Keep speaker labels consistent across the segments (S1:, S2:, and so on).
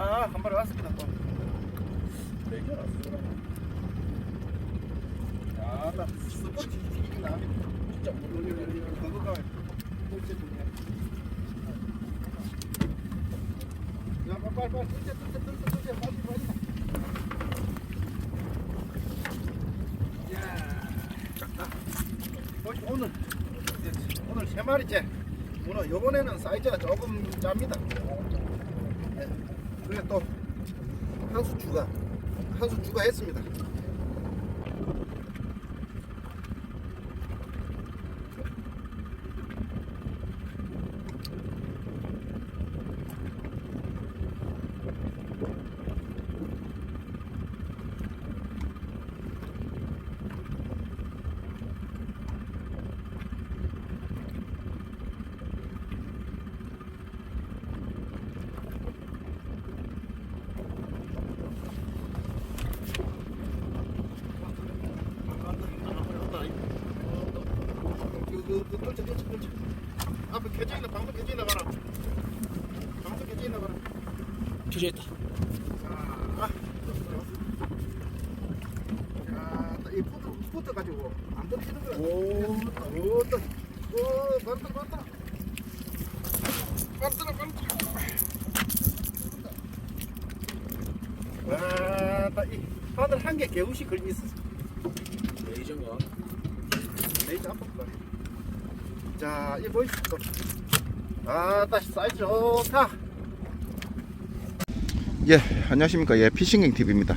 S1: 아, 한 마리 왔습니다. 또. 내게 왔어. 야, 나 스포츠 이기나. 진짜 모르겠네. 그거가 꼴찌 중에. 야, 빨리 빨리 빨리. 뜰때 뜰때 뜰때 뜰때 빨리 빨리. 야, 작다. 오늘 오늘 세 마리째. 문어 요번에는 사이즈가 조금 짭니다. 또 한 수 추가 한 수 추가했습니다. 뚫쳐, 뚫쳐, 뚫쳐. 앞에 켜져 있는 방금 켜져 있나 봐라. 방금 켜져 있나 봐라.
S2: 켜져 있다.
S1: 아, 야, 이 포트, 포트 가지고 안 덮치는 거야. 오, 오, 또, 오, 많다, 많다. 많다, 많다. 와, 나이 바늘 한개 개우시 걸려 있었어.
S2: 레이저인가?
S1: 레이저 한번 봐. 자, 이 보이시죠? 아, 다시 사이즈 좋다. 예, 안녕하십니까. 예, 피싱갱 TV입니다.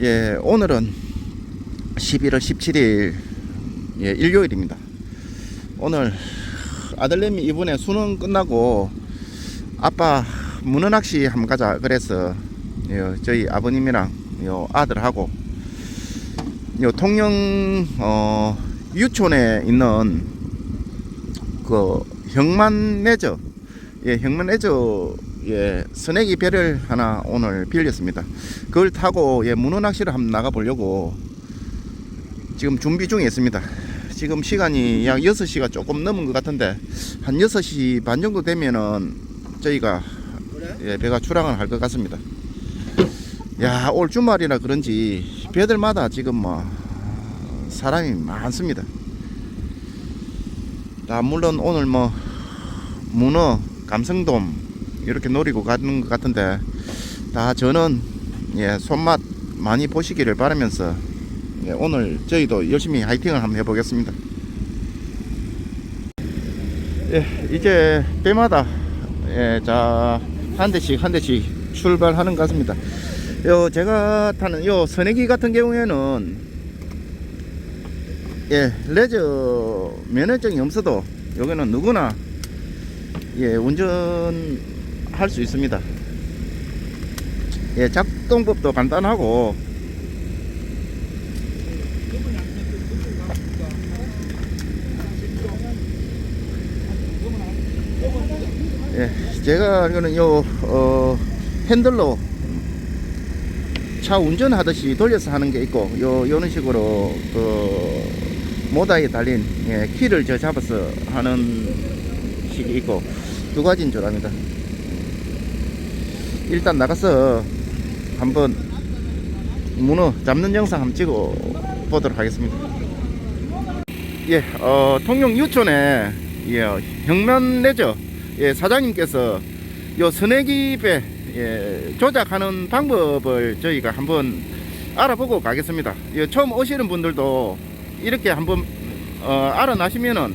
S1: 예, 오늘은 11월 17일 예, 일요일입니다. 오늘 아들내미 이번에 수능 끝나고 아빠 문어 낚시 한번 가자 그래서 예, 저희 아버님이랑 요 아들하고 요 통영 어, 유촌에 있는 그 형만레저 예 형만레저 예 선내기 배를 하나 오늘 빌렸습니다. 그걸 타고 예 문어 낚시를 한번 나가 보려고 지금 준비 중에 있습니다. 지금 시간이 약 6시가 조금 넘은 것 같은데 한 6시 반 정도 되면은 저희가 예, 배가 출항을 할 것 같습니다. 야 올 주말이라 그런지 배들마다 지금 뭐 사람이 많습니다. 다 물론 오늘 뭐 문어, 감성돔 이렇게 노리고 가는 것 같은데 다 저는 예 손맛 많이 보시기를 바라면서 예, 오늘 저희도 열심히 화이팅을 한번 해보겠습니다. 예 이제 때마다 예 자 한 대씩 한 대씩 출발하는 것 같습니다. 요 제가 타는 요 선내기 같은 경우에는 예 레저 면허증이 없어도 여기는 누구나 예 운전할 수 있습니다. 예 작동법도 간단하고 예 제가 알기로는 요 어, 핸들로 차 운전하듯이 돌려서 하는 게 있고 요 요런 식으로 그 모다에 달린 예, 키를 저 잡아서 하는 식이 있고 두 가지인 줄 압니다. 일단 나가서 한번 문어 잡는 영상 한번 찍어 보도록 하겠습니다. 예, 어, 통영 유촌에 예, 형면 내죠. 예, 사장님께서 요 선내기 배 예, 조작하는 방법을 저희가 한번 알아보고 가겠습니다. 예, 처음 오시는 분들도 이렇게 한번 어, 알아나시면은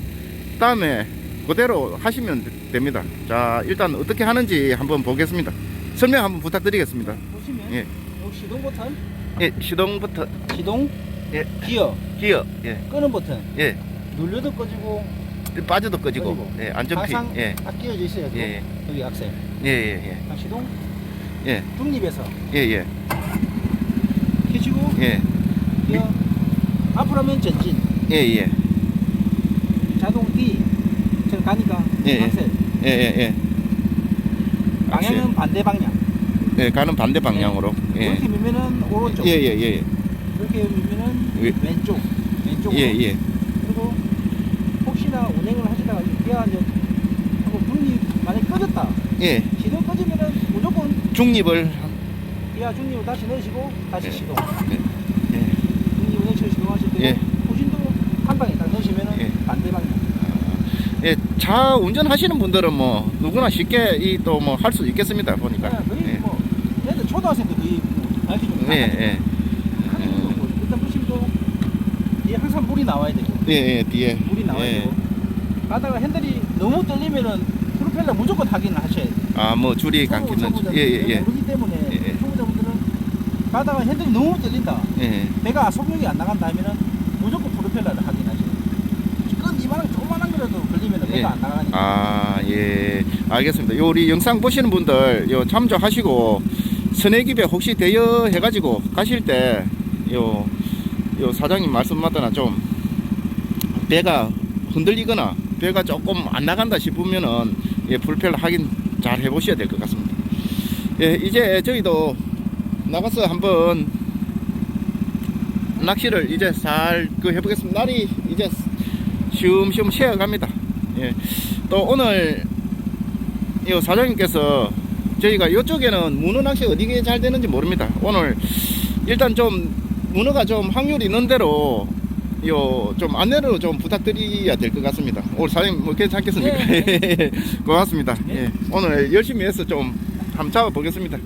S1: 다음에 그대로 하시면 됩니다. 자, 일단 어떻게 하는지 한번 보겠습니다. 설명 한번 부탁드리겠습니다.
S2: 보시면
S1: 예.
S2: 요 시동 버튼,
S1: 예, 시동부터
S2: 시동,
S1: 예.
S2: 기어,
S1: 기어, 예,
S2: 끄는 버튼,
S1: 예,
S2: 눌려도 꺼지고
S1: 빠져도 꺼지고,
S2: 꺼지고.
S1: 예, 안전피,
S2: 항상
S1: 예,
S2: 딱 끼워져 있어요. 또.
S1: 예, 예.
S2: 여기 악셀.
S1: 예, 예,
S2: 자, 시동,
S1: 예,
S2: 중립에서
S1: 예, 예,
S2: 켜지고
S1: 예,
S2: 기어 하면 전진,
S1: 예, 예,
S2: 자동 D, 저 가니까
S1: 예, 예.
S2: 악셀.
S1: 예, 예, 예,
S2: 방향은 반대 방향.
S1: 예, 가는 반대 방향으로, 예,
S2: 이렇게 밀면은 오른쪽.
S1: 예, 예, 예,
S2: 이렇게 밀면은
S1: 예.
S2: 왼쪽. 왼쪽으로.
S1: 예, 예,
S2: 그리고 혹시나 운행을 하시다가 기아 이제 하고 불이 만약 꺼졌다.
S1: 예,
S2: 시동 꺼지면은 무조건
S1: 중립을
S2: 기아 중립을 다시 내시고 다시
S1: 예.
S2: 시동.
S1: 예.
S2: 중립 운행처 시동하실 때고
S1: 예.
S2: 후진도 한 방에 딱 넣으시면은
S1: 예.
S2: 반대 방향.
S1: 예, 차 운전하시는 분들은 뭐 누구나 쉽게 이 또 뭐 할 수 있겠습니다 보니까.
S2: 거의
S1: 예.
S2: 뭐 얘들 초등학생도 거의 뭐 알기 좀
S1: 예, 예,
S2: 큰 거고 일단 보시면 뒤에 항상 물이 나와야 되고
S1: 예, 예, 뒤에.
S2: 물이 나와야
S1: 예.
S2: 되고 가다가 핸들이 너무 떨리면은 프로펠러 무조건 확인을 하셔야 돼요.
S1: 아, 뭐 줄이 감기는지. 예, 예, 예.
S2: 모르기 때문에
S1: 예, 예.
S2: 초보자분들은 가다가 핸들이 너무 떨린다.
S1: 예.
S2: 배가 속력이 안 나간다 하면은 확인하셔야 돼요. 끈 이만한 조그만한 거라도 걸리면은 배가
S1: 예.
S2: 안 나가니까.
S1: 아, 예. 알겠습니다. 요 우리 영상 보시는 분들 요 참조하시고 스내기배 혹시 대여해 가지고 가실 때요 요 사장님 말씀마다나 좀 배가 흔들리거나 배가 조금 안 나간다 싶으면은 예, 불펠 확인 잘 해보셔야 될 것 같습니다. 예, 이제 저희도 나가서 한번 낚시를 이제 잘 그 해보겠습니다. 날이 이제 쉬엄쉬엄 쉬어갑니다. 예. 또 오늘 이 사장님께서 저희가 이쪽에는 문어 낚시 어디게 잘 되는지 모릅니다. 오늘 일단 좀 문어가 좀 확률이 있는 대로 요좀 안내를 좀 부탁드려야 될 것 같습니다. 오늘 사장님 뭐 괜찮겠습니까?
S2: 네,
S1: 고맙습니다.
S2: 네.
S1: 예. 오늘 열심히 해서 좀 한번 잡아보겠습니다.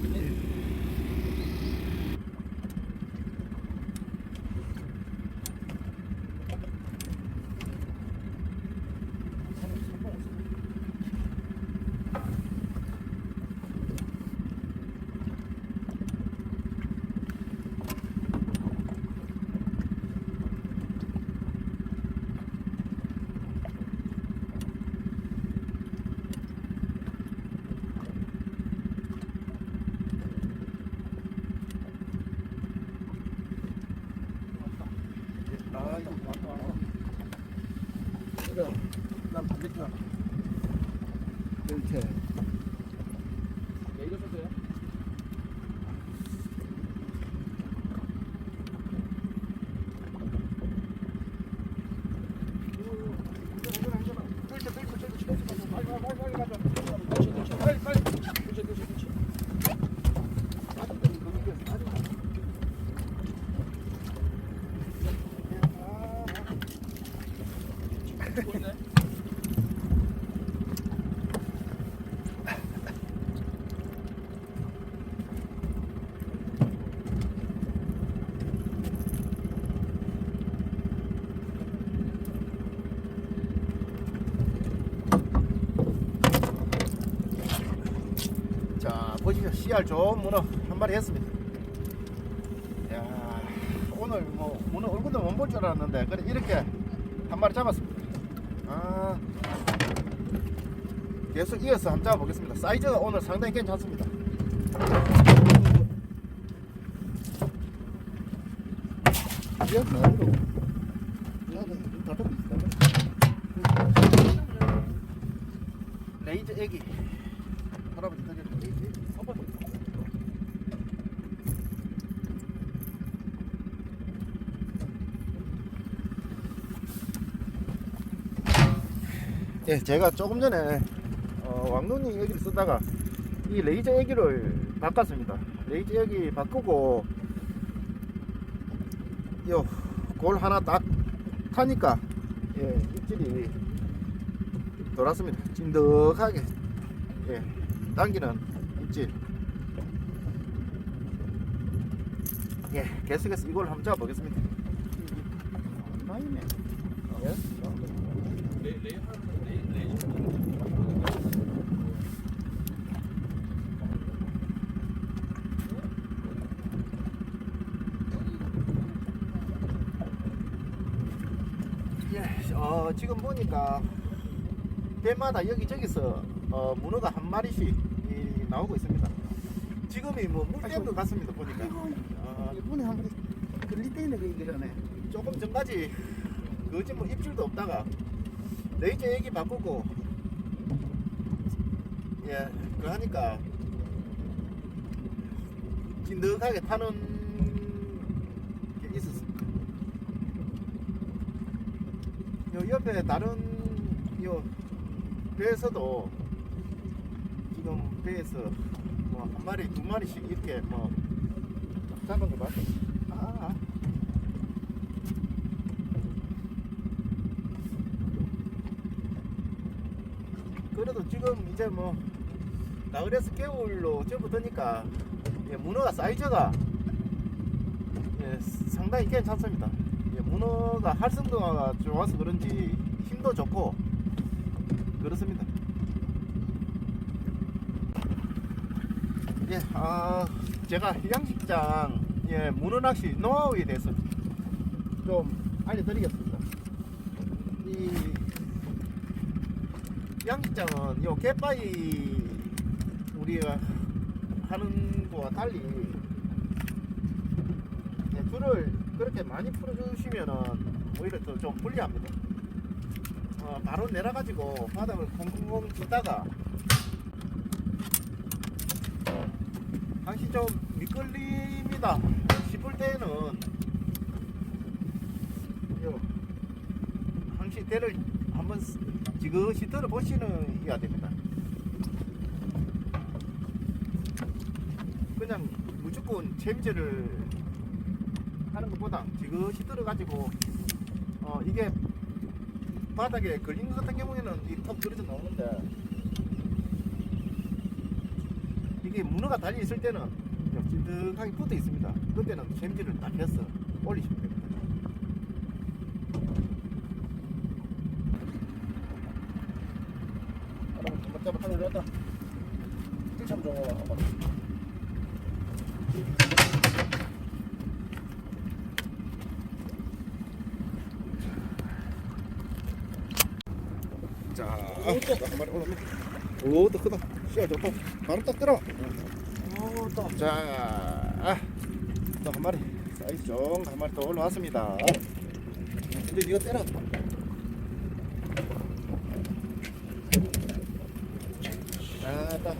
S1: 자 보시죠 씨알 좋은 문어 한 마리 했습니다. 야 오늘 뭐 문어 얼굴도 못 볼 줄 알았는데 그래 이렇게 한 마리 잡았습니다. 아. 계속 이어서 한번 잡아보겠습니다. 사이즈가 오늘 상당히 괜찮습니다. 야, 나오고. 야, 나 다 레이저 애기 할아버지 덕에 레이저 애기 예, 제가 조금 전에 어, 왕눈이 애기를 쓰다가 이 레이저 애기를 바꿨습니다. 레이저 애기 바꾸고 요 골 하나 딱 타니까 예, 입질이 돌았습니다. 찐득하게 예, 당기는 입질. 예, 계속해서 이걸 한번 잡아보겠습니다. 많이네. 예? 예, 어, 지금 보니까 배마다 여기저기서 어, 문어가 한 마리씩 이, 나오고 있습니다. 지금이 뭐 물때인 것 같습니다 보니까. 어,
S2: 이번에 한 번 걸릴 때 있는 거 이거 전에.
S1: 조금 전까지 거짓 뭐 입질도 없다가 레이저 얘기 바꾸고 예, 그 하니까 찐득하게 타는 게 있었습니다. 요 옆에 다른 요 배에서도 지금 배에서 뭐 한 마리 두 마리씩 이렇게 뭐 잡은 거 맞아. 아. 그래도 지금 이제 뭐 가을에서 겨울로 접어드니까 예, 문어가 사이즈가 예, 상당히 괜찮습니다. 예, 문어가 활성도가 좋아서 그런지 힘도 좋고 그렇습니다. 예, 아, 제가 양식장 예, 문어 낚시 노하우에 대해서 좀 알려드리겠습니다. 이 양식장은 요 갯바위 우리가 하는 거와 달리 예, 줄을 그렇게 많이 풀어주시면은 오히려 더 좀 불리합니다. 어, 바로 내려가지고 바닥을 콩콩콩 치다가 항시 좀 미끌립니다. 씹을 때는 요 항시 대를 한번 쓰- 지그시 들어보시는 해야 됩니다. 그냥 무조건 챔질을 하는 것보다 지그시 들어가지고 어 이게 바닥에 걸린 것 같은 경우에는 이턱 떨어져 나오는데 이게 문어가 달려 있을 때는 찐득하게 붙어 있습니다. 그때는 챔질을 딱 해서 올리시면 됩니다. 한번 잡아 하늘 왔다. 참 좋아. 자, 아, 한. 오, 또 크다. 씨야 좋다. 바로 딱 들어. 오, 또. 자, 아, 또한 마리. 사이즈 좋은 한 마리 또 올라왔습니다. 이제 이거 때려. 아, 딱.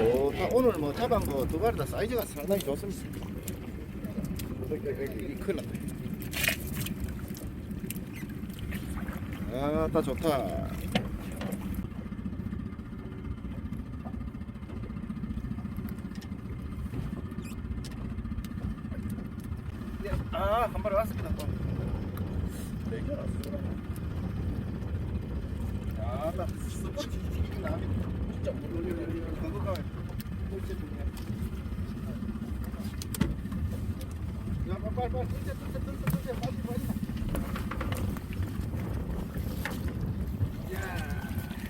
S1: 오, 딱 오늘 뭐 잡은 거두 마리 다 사이즈가 상당히 좋습니다. 여기, 큰일 났다. 아, 딱 좋다. 네, 아, 한 마리 왔습니다. 또. 네개 왔어. 아, 나 스포츠 튀기긴. 진짜 그거가 꼴찌 중이야. 야, 빨리 빨리 빨리 뜰때 뜰때 뜰때 뜰때 빨리 빨리. 야,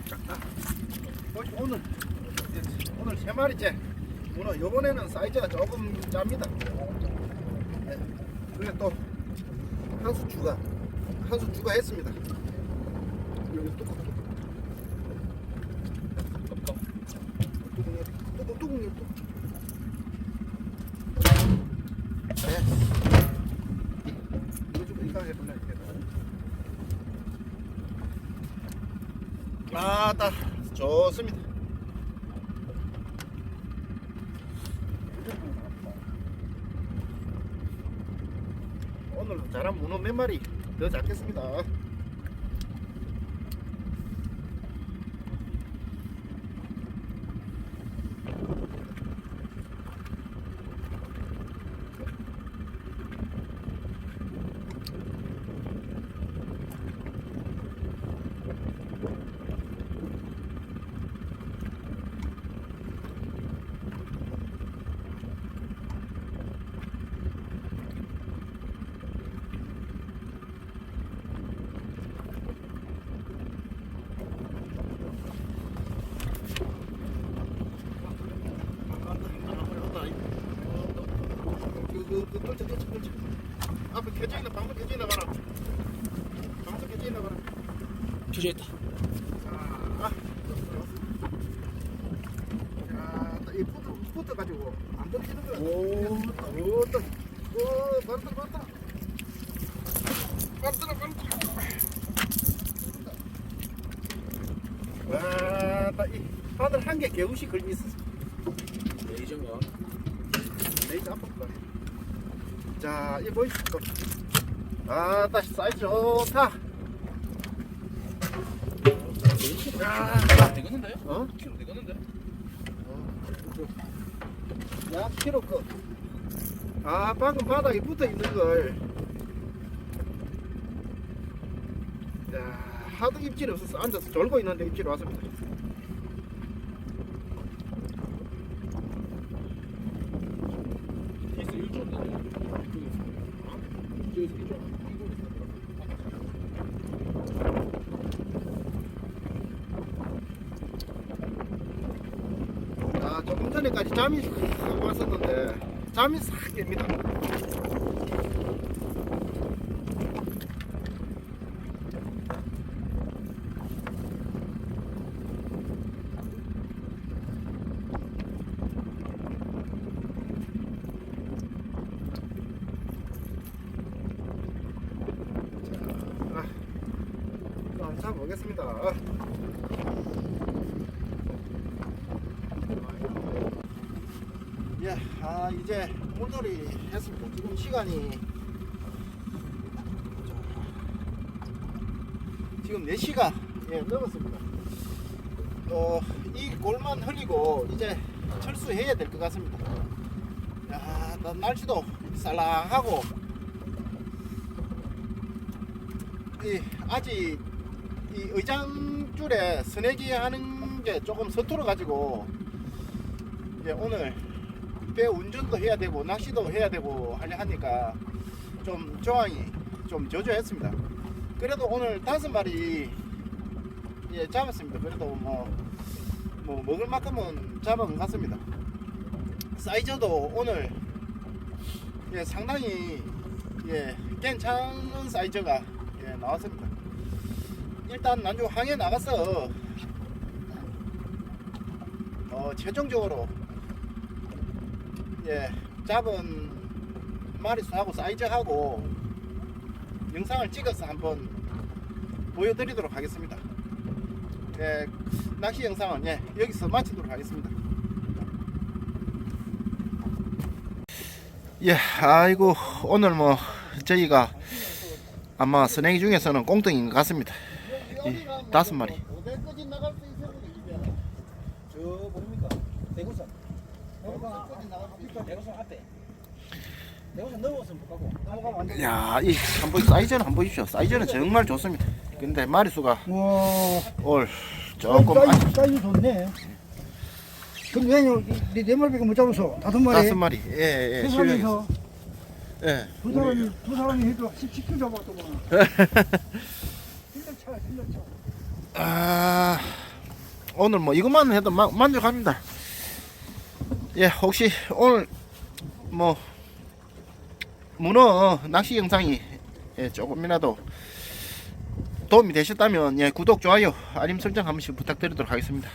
S1: 작다. 어, 오늘 오늘 세 마리째 문어. 요번에는 사이즈가 조금 짭니다. 네. 그래 또 한수 추가 한수 추가했습니다. 여기 뚜껑 뚜껑 뚜껑 뚜껑 네. 아따 좋습니다. 오늘 잘한 문어 몇 마리 더 잡겠습니다. 그, 그, 뚫쳐, 뚫쳐, 뚫쳐. 앞에 켜져 있나, 방금 켜져 있나 봐라. 방금 켜져 있나 봐라.
S2: 켜져 있다.
S1: 자, 이 붙어 가지고 안 떨어지는 거야. 오, 오, 또, 오, 바로 들어, 바로 들어. 바로 들어, 바로 들어. 와, 딱이 바늘 한개 개우시 걸려 있었어.
S2: 레이저가
S1: 레이저 앞으로 가. 자, 이 보이시죠? 아, 다시 사이즈 좋다. 야,
S2: 되겠는데요?
S1: 어?
S2: 키로 되겠는데?
S1: 어. 쭉. 약 키로 끝. 아 방금 바닥에 붙어 있는 걸. 야 하도 입질이 없어서 앉아서 졸고 있는데 입질이 왔습니다. 아 조금 전에까지 잠이 싹 왔었는데 잠이 싹 깹니다. 자, 아, 한번 잡아보겠습니다. 예, 아 이제 물놀이 했습니다. 지금 시간이 자, 지금 4시가 예, 넘었습니다. 어, 이 골만 흘리고 이제 철수해야 될 것 같습니다. 야, 나- 날씨도 쌀랑하고 이 아직 이 의장줄에 스내기 하는 게 조금 서툴어 가지고 예, 오늘 배 운전도 해야 되고 낚시도 해야 되고 하려 하니까 좀 조항이 좀 저조했습니다. 그래도 오늘 다섯 마리 예, 잡았습니다. 그래도 뭐, 뭐 먹을 만큼은 잡은 것 같습니다. 사이즈도 오늘 예, 상당히 예, 괜찮은 사이즈가 예, 나왔습니다. 일단 난주 항해 나가서 어, 최종적으로 예, 잡은 마리수하고 사이즈하고 영상을 찍어서 한번 보여드리도록 하겠습니다. 예, 낚시 영상은 예, 여기서 마치도록 하겠습니다. 예, 아이고 오늘 뭐 저희가 아마 선행이 중에서는 꽁등인 것 같습니다. 이 다섯 마리. 어디까지 나갈 수 있어요? 저 뭡니까? 대구선. 대구선 대구선 앞에. 대구선 넘어서 못 가고 넘어가면 안 돼.
S2: 야, 이 한번 사이즈는 한번 보십시오. 사이즈는 정말 좋습니다. 근데 마리수가
S1: 와,
S2: 올 조금
S1: 사이즈, 사이즈 좋네. 그럼 왜냐, 네, 네 마리밖에 못 잡아서 다섯 마리.
S2: 다섯 마리. 예, 예,
S1: 세
S2: 실력이.
S1: 마리에서
S2: 예.
S1: 두 사람이 두 사람이 해도 17kg 잡았더만. 실력 차, 실력 차.
S2: 아, 오늘 뭐 이것만 해도 마, 만족합니다. 예, 혹시 오늘 뭐 문어 낚시 영상이 예, 조금이라도 도움이 되셨다면 예, 구독, 좋아요, 알림 설정 한 번씩 부탁드리도록 하겠습니다.